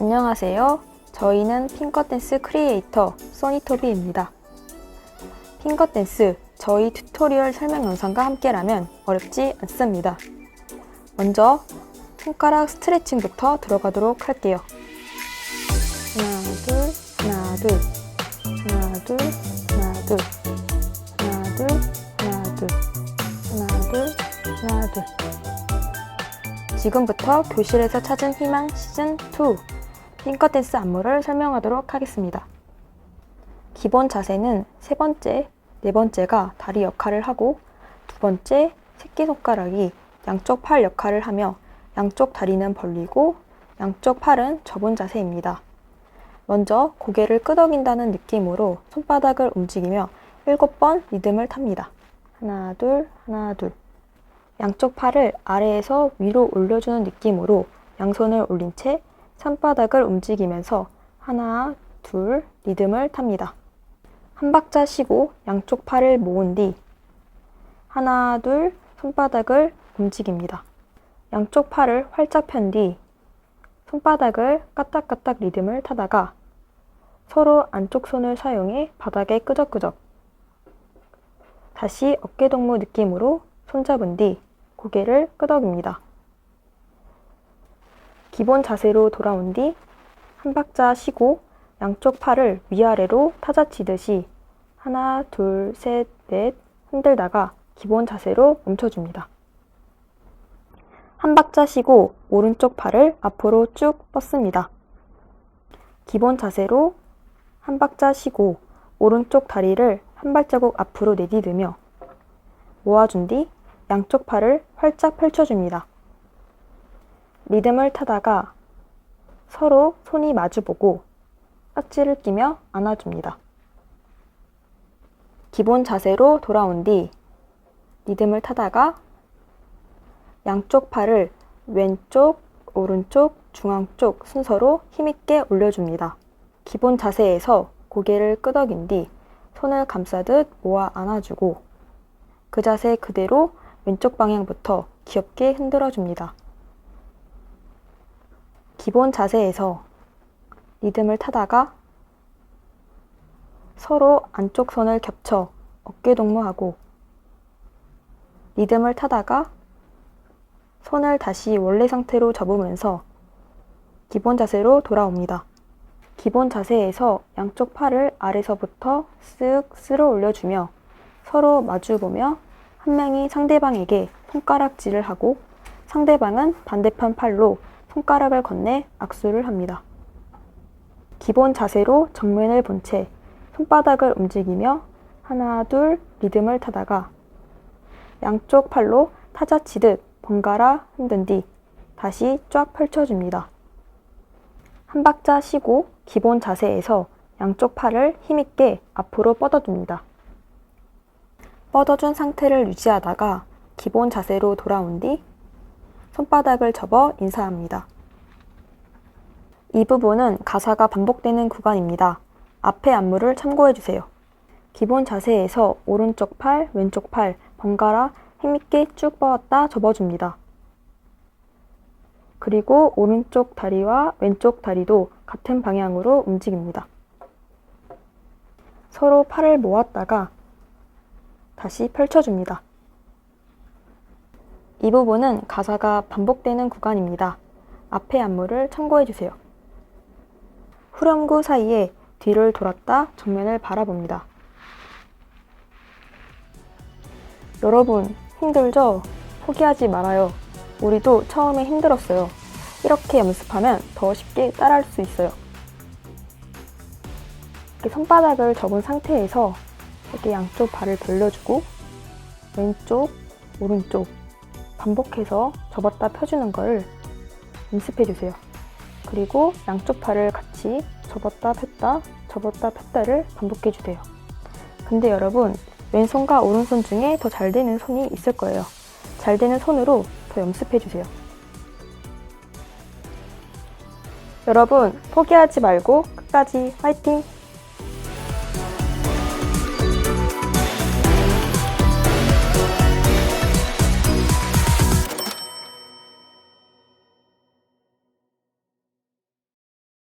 안녕하세요. 저희는 핑거댄스 크리에이터 소니토비입니다. 핑거댄스 저희 튜토리얼 설명 영상과 함께라면 어렵지 않습니다. 먼저 손가락 스트레칭부터 들어가도록 할게요. 하나, 둘, 하나, 둘, 하나, 둘, 하나, 둘, 하나, 둘, 하나, 둘, 하나, 둘, 하나, 둘. 지금부터 교실에서 찾은 희망 시즌 2 핑거댄스 안무를 설명하도록 하겠습니다. 기본 자세는 세 번째, 네 번째가 다리 역할을 하고 두 번째 새끼손가락이 양쪽 팔 역할을 하며 양쪽 다리는 벌리고 양쪽 팔은 접은 자세입니다. 먼저 고개를 끄덕인다는 느낌으로 손바닥을 움직이며 7번 리듬을 탑니다. 하나, 둘, 하나, 둘. 양쪽 팔을 아래에서 위로 올려주는 느낌으로 양손을 올린 채 손바닥을 움직이면서 하나, 둘 리듬을 탑니다. 한 박자 쉬고 양쪽 팔을 모은 뒤 하나, 둘 손바닥을 움직입니다. 양쪽 팔을 활짝 편 뒤 손바닥을 까딱까딱 리듬을 타다가 서로 안쪽 손을 사용해 바닥에 끄적끄적 다시 어깨 동무 느낌으로 손잡은 뒤 고개를 끄덕입니다. 기본 자세로 돌아온 뒤 한 박자 쉬고 양쪽 팔을 위아래로 타자 치듯이 하나, 둘, 셋, 넷 흔들다가 기본 자세로 멈춰줍니다. 한 박자 쉬고 오른쪽 팔을 앞으로 쭉 뻗습니다. 기본 자세로 한 박자 쉬고 오른쪽 다리를 한 발자국 앞으로 내디디며 모아준 뒤 양쪽 팔을 활짝 펼쳐줍니다. 리듬을 타다가 서로 손이 마주보고 깍지를 끼며 안아줍니다. 기본 자세로 돌아온 뒤 리듬을 타다가 양쪽 팔을 왼쪽, 오른쪽, 중앙 쪽 순서로 힘있게 올려줍니다. 기본 자세에서 고개를 끄덕인 뒤 손을 감싸듯 모아 안아주고 그 자세 그대로 왼쪽 방향부터 귀엽게 흔들어 줍니다. 기본 자세에서 리듬을 타다가 서로 안쪽 손을 겹쳐 어깨 동무하고 리듬을 타다가 손을 다시 원래 상태로 접으면서 기본 자세로 돌아옵니다. 기본 자세에서 양쪽 팔을 아래서부터 쓱 쓸어 올려주며 서로 마주보며 한 명이 상대방에게 손가락질을 하고 상대방은 반대편 팔로 손가락을 건네 악수를 합니다. 기본 자세로 정면을 본 채 손바닥을 움직이며 하나, 둘 리듬을 타다가 양쪽 팔로 타자 치듯 번갈아 흔든 뒤 다시 쫙 펼쳐줍니다. 한 박자 쉬고 기본 자세에서 양쪽 팔을 힘있게 앞으로 뻗어줍니다. 뻗어준 상태를 유지하다가 기본 자세로 돌아온 뒤 손바닥을 접어 인사합니다. 이 부분은 가사가 반복되는 구간입니다. 앞의 안무를 참고해 주세요. 기본 자세에서 오른쪽 팔, 왼쪽 팔 번갈아 힘있게 쭉 뻗었다 접어줍니다. 그리고 오른쪽 다리와 왼쪽 다리도 같은 방향으로 움직입니다. 서로 팔을 모았다가 다시 펼쳐줍니다. 이 부분은 가사가 반복되는 구간입니다. 앞의 안무를 참고해 주세요. 후렴구 사이에 뒤를 돌았다 정면을 바라봅니다. 여러분, 힘들죠? 포기하지 말아요. 우리도 처음에 힘들었어요. 이렇게 연습하면 더 쉽게 따라할 수 있어요. 이렇게 손바닥을 접은 상태에서 이렇게 양쪽 발을 돌려주고 왼쪽, 오른쪽 반복해서 접었다 펴주는 걸 연습해 주세요. 그리고 양쪽 팔을 같이 접었다 폈다, 접었다 폈다를 반복해 주세요. 근데 여러분, 왼손과 오른손 중에 더 잘 되는 손이 있을 거예요. 잘 되는 손으로 더 연습해 주세요. 여러분, 포기하지 말고 끝까지 화이팅!